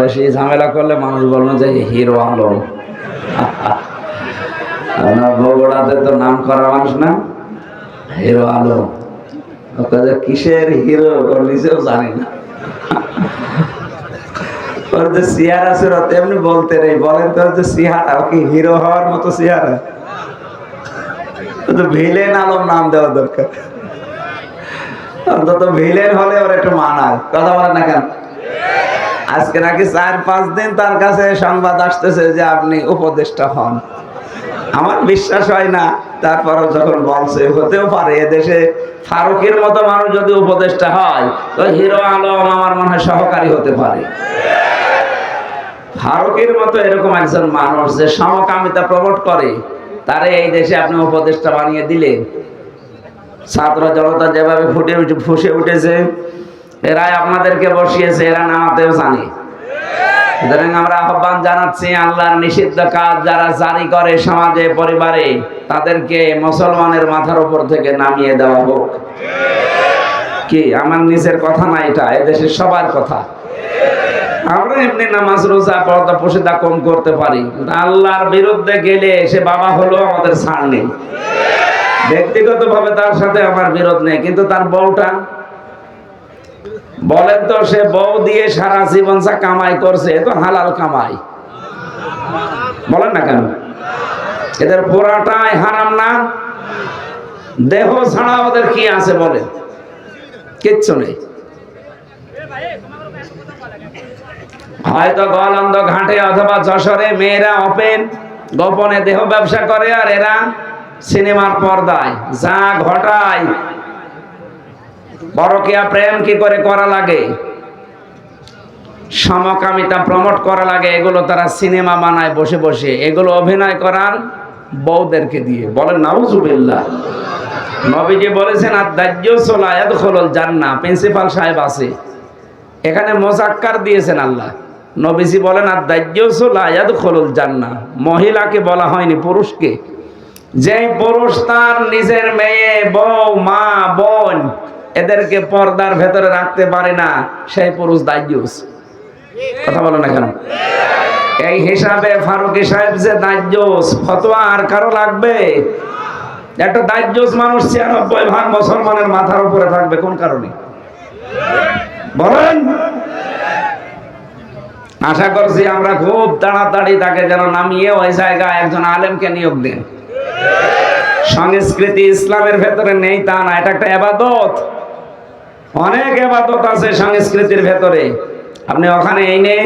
বেশি ঝামেলা করলে মানুষ বলবেন যে হিরো আলম বগুড়াতে তো নাম করা মানুষ না, হিরো আলম ও কিসের হিরো নিজেও জানি না। ওর যে চেহারা ছিল তেমনি বলতে নেই। বলেন তো যে চেহারা কি হিরো হওয়ার মতো চেহারা? তো ভিলেন আলম নাম দেওয়া দরকার। অন্তত ভিলেন হলে ওর একটু মানায়। কথা বলেন না কেন? আজকে নাকি চার, পাঁচ দিন তার কাছে সংবাদ আসতেছে যে আপনি উপদেষ্টা হন। আমার বিশ্বাস হয় না, তারপরও যখন বলছে, হতেও পারে, এদেশে ফারুকের মতো মানুষ যদি উপদেষ্টা হয়, তো হিরো আলম আমার মনে হয় সহকারী হতে পারে। ফারুকের মতো এরকম একজন মানুষ যে সমকামিতা প্রমোট করে, তারে এই দেশে আপনি উপদেষ্টা বানিয়ে দিলেন। ছাত্র জনতা যেভাবে ফুটে উঠে, ফুসে উঠেছে এরাই আপনাদেরকে বসিয়েছে, এরা নামাতেও জানে। সুতরাং আমরা আহ্বান জানাচ্ছি, আল্লাহর নিষিদ্ধ কাজ যারা জারি করে সমাজে, পরিবারে, তাদেরকে মুসলমানের মাথার উপর থেকে নামিয়ে দেওয়া হোক। কি, আমার নিজের কথা না এটা? এদেশের সবার কথা। আমরা এমনি নামাজ, রোজা, পর্দা পোষেদা কম করতে পারি। আল্লাহর বিরুদ্ধে গেলে সে বাবা হলো আমাদের ছাড় নেই। ব্যক্তিগত ভাবে তার সাথে আমার বিরোধ নেই, কিন্তু তার বউটা বলেন তো, সে বউ দিয়ে সারা জীবন যা কামাই করছে তো হালাল কামাই। বলেন না কেন? এদের পোড়াটাই হারাম না? দেহ ছাড়া ওদের কি আছে বলে কিচ্ছু নেই। হয়তো গলন্দ ঘাটে অথবা যশোরে মেয়েরা ওপেন গোপনে দেহ ব্যবসা করে আর এরা সিনেমার পর্দায়, যা ঘটায়। পরকিয়া প্রেম কি করে করা লাগে? সমকামিতা প্রমোট করা লাগে, এগুলো তারা সিনেমা বানায় বসে বসে। এগুলো অভিনয় করার বউদেরকে দিয়ে। বলেন, নাউজুবিল্লাহ। নবীজি বলেছেন আর দাহ্য সোলায়াত খোলল জান্না প্রিন্সিপাল সাহেব আছে। এখানে মোজাক্কার দিয়েছেন আল্লাহ। নবীজি বলেন আর দাহ্য সোলায়াত খোলল জান্না মহিলাকে বলা হয়নি, পুরুষকে। যে পুরুষ তার নিজের মেয়ে, বউ, মা, বোন এদেরকে পর্দার ভেতরে রাখতে পারে না, সেই পুরুষ দায়ুস কথা বলো না কেন? এই হিসাবে ফারুকি সাহেব যে দায়ুস ফতোয়া আর কারও লাগবে? একটা দায়ুস মানুষ ছিয়ানব্বই ভাগ মুসলমানের মাথার উপরে থাকবে, কোন কারণে? বলেন। আশা করছি আমরা খুব তাড়াতাড়ি তাকে যেন নামিয়ে ওই জায়গায় একজন আলেমকে নিয়োগ দেন। সংস্কৃতি ইসলামের ভেতরে নেই তা না, এটা একটা এবাদত। অনেক এবাদত আছে সংস্কৃতির ভেতরে। আপনি ওখানে এনে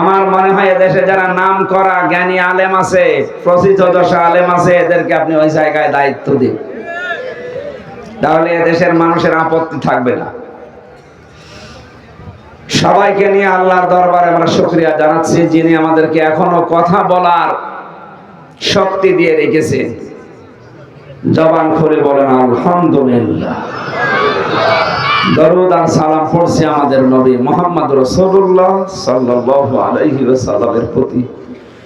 আমার মনে হয় দেশে যারা নাম করা জ্ঞানী আলেম আছে, প্রসিদ্ধ দশা আলেম আছে, এদেরকে আপনি ওই জায়গায় দায়িত্ব দিন। তাহলে দেশের মানুষের আপত্তি থাকবে না। সবাইকে নিয়ে আল্লাহর দরবারে আমরা শুক্রিয়া জানাচ্ছি, যিনি আমাদেরকে এখনও কথা বলার শক্তি দিয়ে রেখেছেন। জবান খুলে বলেন, আলহামদুলিল্লাহ। দরুদ আর সালাম পড়ছে আমাদের নবী মোহাম্মদ রসুল্লাহ সাল্লাল্লাহু আলাইহি ওয়াসাল্লামের প্রতি।